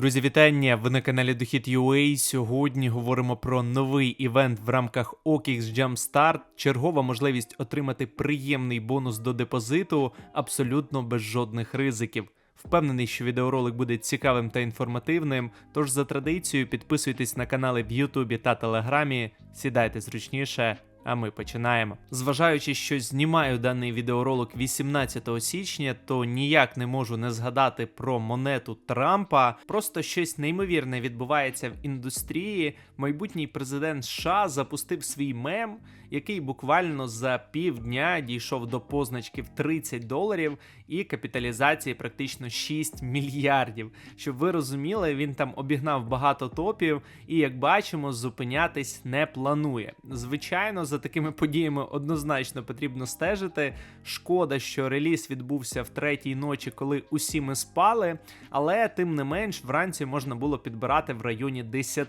Друзі, вітання! Ви на каналі Дохід UA. Сьогодні говоримо про новий івент в рамках OKX Jumpstart. Чергова можливість отримати приємний бонус до депозиту абсолютно без жодних ризиків. Впевнений, що відеоролик буде цікавим та інформативним. Тож за традицією підписуйтесь на канали в Ютубі та Телеграмі, сідайте зручніше. А ми починаємо. Зважаючи, що знімаю даний відеоролик 18 січня, то ніяк не можу не згадати про монету Трампа. Просто щось неймовірне відбувається в індустрії. Майбутній президент США запустив свій мем, який буквально за півдня дійшов до позначки в 30 доларів і капіталізації практично 6 мільярдів. Щоб ви розуміли, він там обігнав багато топів, і як бачимо, зупинятись не планує. Звичайно, за такими подіями однозначно потрібно стежити. Шкода, що реліз відбувся в третій ночі, коли усі ми спали, але тим не менш вранці можна було підбирати в районі 10.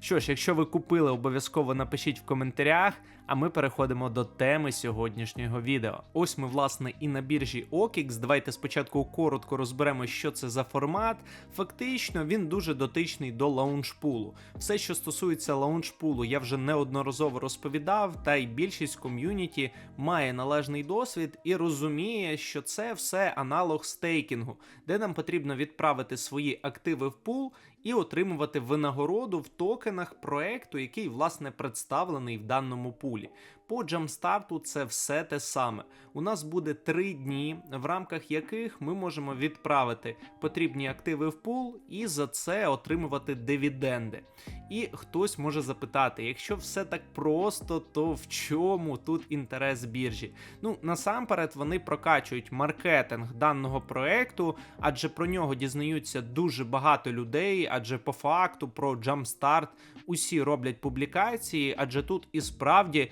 Що ж, якщо ви купили, обов'язково напишіть в коментарях. А ми переходимо до теми сьогоднішнього відео. Ось ми, власне, і на біржі OKX. Давайте спочатку коротко розберемо, що це за формат. Фактично, він дуже дотичний до лаунчпулу. Все, що стосується лаунчпулу, я вже неодноразово розповідав, та й більшість ком'юніті має належний досвід і розуміє, що це все аналог стейкінгу, де нам потрібно відправити свої активи в пул і отримувати винагороду в токенах проекту, який власне представлений в даному пулі пулі. По джамстарту це все те саме. У нас буде три дні, в рамках яких ми можемо відправити потрібні активи в пул і за це отримувати дивіденди. І хтось може запитати: якщо все так просто, то в чому тут інтерес біржі? Ну насамперед вони прокачують маркетинг даного проекту, адже про нього дізнаються дуже багато людей, адже по факту про Jumpstart усі роблять публікації, адже тут і справді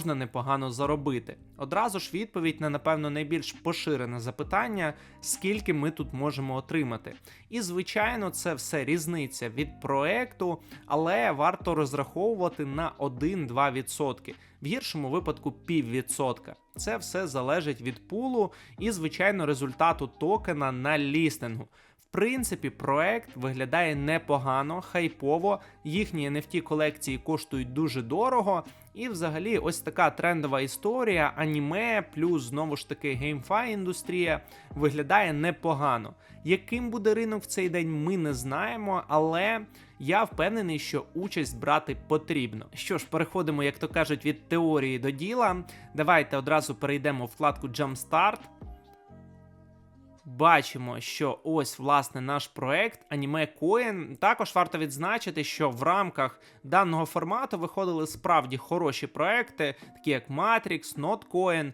можна непогано заробити. Одразу ж відповідь на напевно найбільш поширене запитання, скільки ми тут можемо отримати. І звичайно, це все різниця від проекту, але варто розраховувати на 1-2%. В гіршому випадку піввідсотка. Це все залежить від пулу і, звичайно, результату токена на лістингу. Принципі, проект виглядає непогано, хайпово. Їхні NFT колекції коштують дуже дорого. І, взагалі, ось така трендова історія, аніме, плюс знову ж таки геймфай індустрія виглядає непогано. Яким буде ринок в цей день, ми не знаємо, але я впевнений, що участь брати потрібно. Що ж, переходимо, як то кажуть, від теорії до діла. Давайте одразу перейдемо в вкладку Jumpstart. Бачимо, що ось власне наш проект аніме Коін. Також варто відзначити, що в рамках даного формату виходили справді хороші проекти, такі як Matrix, Notcoin,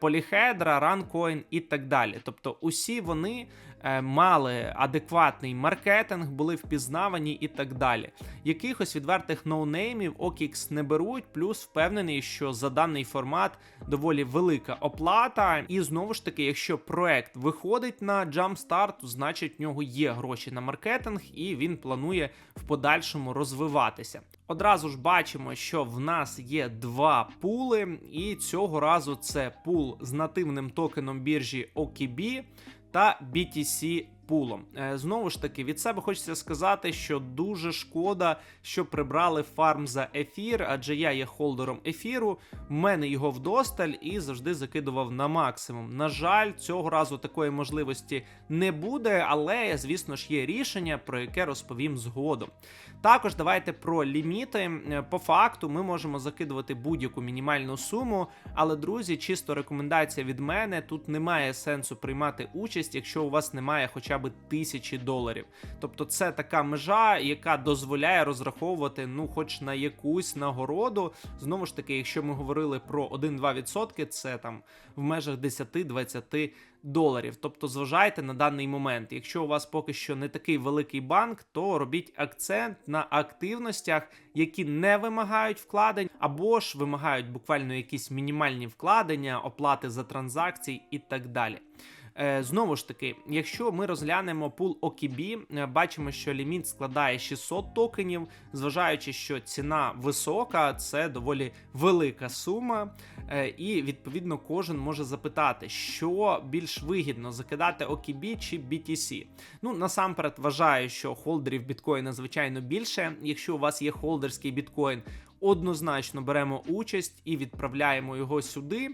Polyhedra, Runcoin і так далі. Тобто, усі вони мали адекватний маркетинг, були впізнавані і так далі. Якихось відвертих ноунеймів OKX не беруть, плюс впевнений, що за даний формат доволі велика оплата. І знову ж таки, якщо проект виходить на Jumpstart, то значить в нього є гроші на маркетинг, і він планує в подальшому розвиватися. Одразу ж бачимо, що в нас є два пули, і цього разу це пул з нативним токеном біржі OKB та BTC пулом. Знову ж таки, від себе хочеться сказати, що дуже шкода, що прибрали фарм за ефір, адже я є холдером ефіру, в мене його вдосталь і завжди закидував на максимум. На жаль, цього разу такої можливості не буде, але, звісно ж, є рішення, про яке розповім згодом. Також давайте про ліміти. По факту ми можемо закидувати будь-яку мінімальну суму, але, друзі, чисто рекомендація від мене: тут немає сенсу приймати участь, якщо у вас немає хоча б тисячі доларів. Тобто, це така межа, яка дозволяє розраховувати, ну, хоч на якусь нагороду. Знову ж таки, якщо ми говорили про 1-2%, це там в межах 10-20 доларів. Тобто, зважайте на даний момент. Якщо у вас поки що не такий великий банк, то робіть акцент на активностях, які не вимагають вкладень, або ж вимагають буквально якісь мінімальні вкладення, оплати за транзакції і так далі. Е, Знову ж таки, якщо ми розглянемо пул OKB, е, бачимо, що ліміт складає 600 токенів, зважаючи, що ціна висока, це доволі велика сума. Е, І відповідно кожен може запитати, що більш вигідно закидати OKB чи BTC. Ну насамперед вважаю, що холдерів біткоїна звичайно більше. Якщо у вас є холдерський біткоін, однозначно беремо участь і відправляємо його сюди.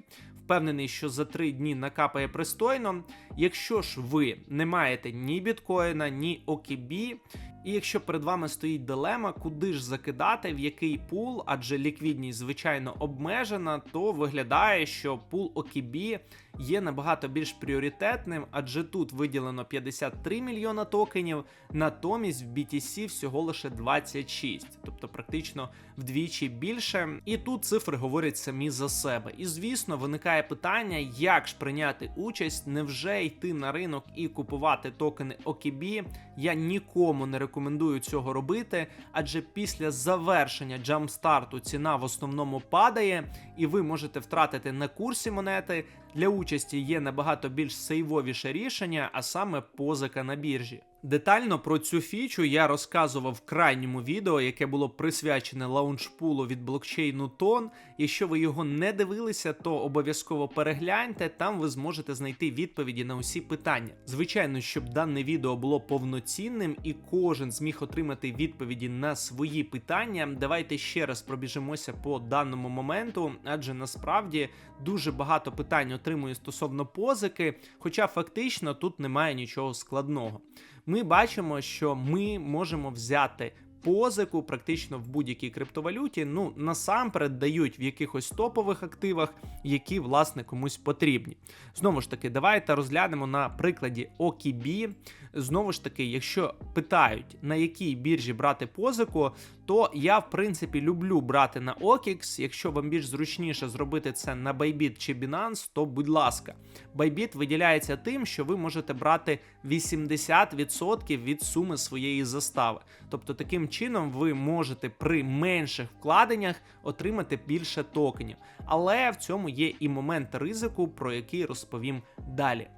Впевнений, що за три дні накапає пристойно. Якщо ж ви не маєте ні біткоїна, ні OKB, і якщо перед вами стоїть дилема, куди ж закидати, в який пул, адже ліквідність звичайно обмежена, то виглядає, що пул OKB є набагато більш пріоритетним, адже тут виділено 53 мільйона токенів, натомість в BTC всього лише 26, тобто практично вдвічі більше. І тут цифри говорять самі за себе. І звісно, виникає питання, як ж прийняти участь, невже йти на ринок і купувати токени OKB. Я нікому не рекомендую цього робити, адже після завершення джамстарту ціна в основному падає, і ви можете втратити на курсі монети. Для участі є набагато більш сейвовіше рішення, а саме позика на біржі. Детально про цю фічу я розказував в крайньому відео, яке було присвячене лаунчпулу від блокчейну Тон. Якщо ви його не дивилися, то обов'язково перегляньте, там ви зможете знайти відповіді на усі питання. Звичайно, щоб дане відео було повноцінним і кожен зміг отримати відповіді на свої питання. Давайте ще раз пробіжимося по даному моменту, адже насправді дуже багато питань отримую стосовно позики, хоча фактично тут немає нічого складного. Ми бачимо, що ми можемо взяти позику практично в будь-якій криптовалюті. Ну насамперед дають в якихось топових активах, які власне комусь потрібні. Знову ж таки, давайте розглянемо на прикладі OKB. Знову ж таки, якщо питають на якій біржі брати позику, то я в принципі люблю брати на OKX. Якщо вам більш зручніше зробити це на Bybit чи Binance, то будь ласка. Bybit виділяється тим, що ви можете брати 80% від суми своєї застави. Тобто, таким чином ви можете при менших вкладеннях отримати більше токенів. Але в цьому є і момент ризику, про який розповім далі.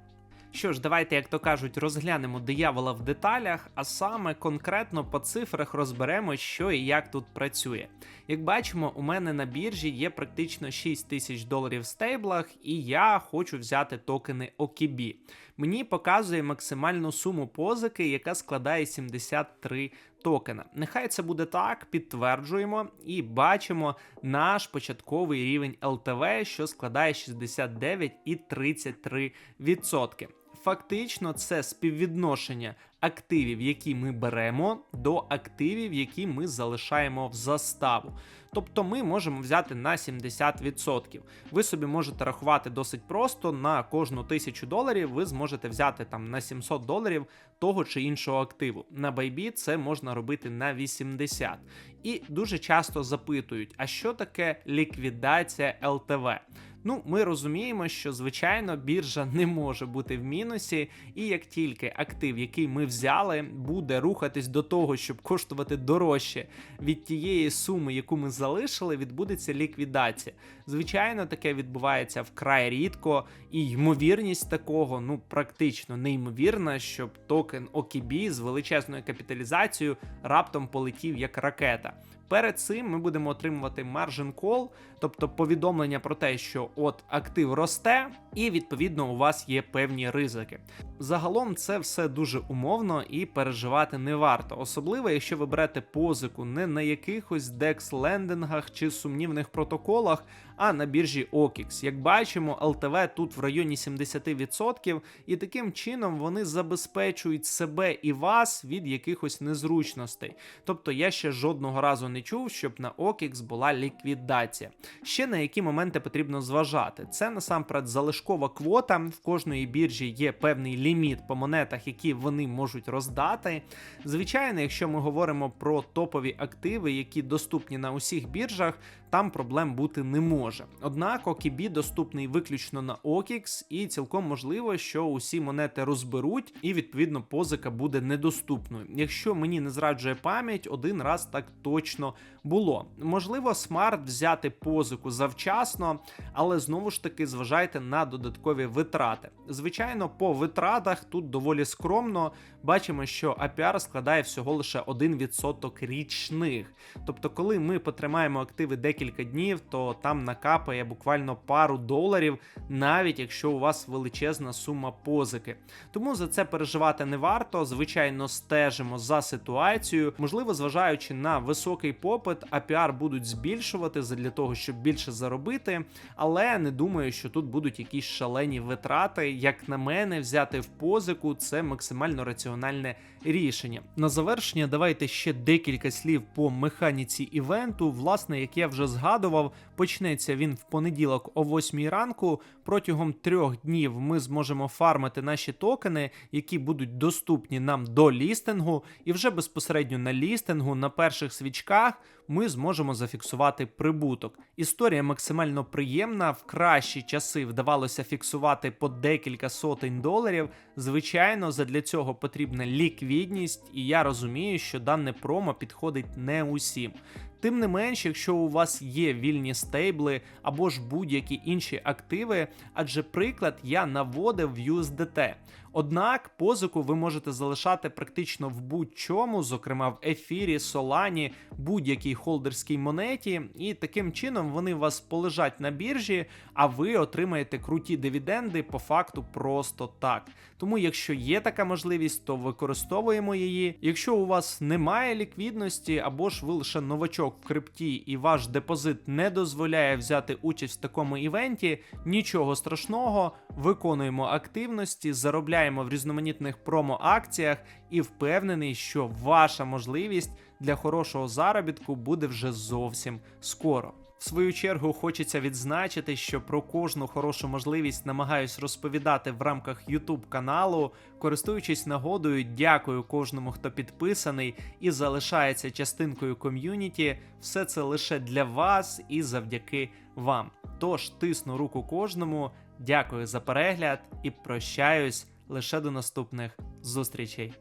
Що ж, давайте, як то кажуть, розглянемо диявола в деталях, а саме конкретно по цифрах розберемо, що і як тут працює. Як бачимо, у мене на біржі є практично 6 тисяч доларів в стейблах, і я хочу взяти токени OKB. Мені показує максимальну суму позики, яка складає 73 токена. Нехай це буде так, підтверджуємо і бачимо наш початковий рівень LTV, що складає 69,33%. Фактично, це співвідношення активів, які ми беремо, до активів, які ми залишаємо в заставу. Тобто ми можемо взяти на 70%. Ви собі можете рахувати досить просто на кожну тисячу доларів. Ви зможете взяти там на 700 доларів того чи іншого активу. На Bybit це можна робити на 80. І дуже часто запитують: а що таке ліквідація ЛТВ? Ну, ми розуміємо, що звичайно біржа не може бути в мінусі, і як тільки актив, який ми взяли, буде рухатись до того, щоб коштувати дорожче від тієї суми, яку ми залишили, відбудеться ліквідація. Звичайно, таке відбувається вкрай рідко, і ймовірність такого ну практично неймовірна, щоб токен OKB з величезною капіталізацією раптом полетів як ракета. Перед цим ми будемо отримувати margin call, тобто повідомлення про те, що от актив росте, і відповідно у вас є певні ризики. Загалом це все дуже умовно і переживати не варто, особливо якщо ви берете позику не на якихось декс лендингах чи сумнівних протоколах, а на біржі OKX. Як бачимо, LTV тут в районі 70%, і таким чином вони забезпечують себе і вас від якихось незручностей. Тобто я ще жодного разу не чув, щоб на OKX була ліквідація. Ще на які моменти потрібно зважати. Це насамперед залишкова квота. В кожної біржі є певний ліміт по монетах, які вони можуть роздати. Звичайно, якщо ми говоримо про топові активи, які доступні на усіх біржах, там проблем бути не може. Однак OKB доступний виключно на OKX, і цілком можливо, що усі монети розберуть, і відповідно позика буде недоступною. Якщо мені не зраджує пам'ять, один раз так точно було. Можливо, смарт взяти позику завчасно, але знову ж таки зважайте на додаткові витрати. Звичайно, по витратах тут доволі скромно. Бачимо, що APR складає всього лише 1% річних. Тобто, коли ми потримаємо активи декілька днів, то там накапає буквально пару доларів, навіть якщо у вас величезна сума позики. Тому за це переживати не варто. Звичайно, стежимо за ситуацією. Можливо, зважаючи на високий попит, APR будуть збільшувати для того, щоб більше заробити. Але не думаю, що тут будуть якісь шалені витрати. Як на мене, взяти в позику це максимально раціональне рішення. На завершення, давайте ще декілька слів по механіці івенту. Власне, як я вже згадував, почнеться він в понеділок о 8 ранку. Протягом трьох днів ми зможемо фармити наші токени, які будуть доступні нам до лістингу, і вже безпосередньо на лістингу на перших свічках ми зможемо зафіксувати прибуток. Історія максимально приємна. В кращі часи вдавалося фіксувати по декілька сотень доларів. Звичайно, задля цього потрібна ліквідність, і я розумію, що дане промо підходить не усім. Тим не менш, якщо у вас є вільні стейбли або ж будь-які інші активи, адже приклад я наводив в USDT. Однак позику ви можете залишати практично в будь-чому, зокрема в ефірі, солані, будь-якій холдерській монеті, і таким чином вони вас полежать на біржі, а ви отримаєте круті дивіденди по факту просто так. Тому, якщо є така можливість, то використовуємо її. Якщо у вас немає ліквідності, або ж ви лише новачок в крипті і ваш депозит не дозволяє взяти участь в такому івенті, нічого страшного, виконуємо активності, заробляємо в різноманітних промо-акціях і впевнений, що ваша можливість для хорошого заробітку буде вже зовсім скоро. В свою чергу хочеться відзначити, що про кожну хорошу можливість намагаюсь розповідати в рамках YouTube каналу. Користуючись нагодою, дякую кожному, хто підписаний і залишається частинкою ком'юніті. Все це лише для вас і завдяки вам. Тож тисну руку кожному, дякую за перегляд і прощаюсь лише до наступних зустрічей.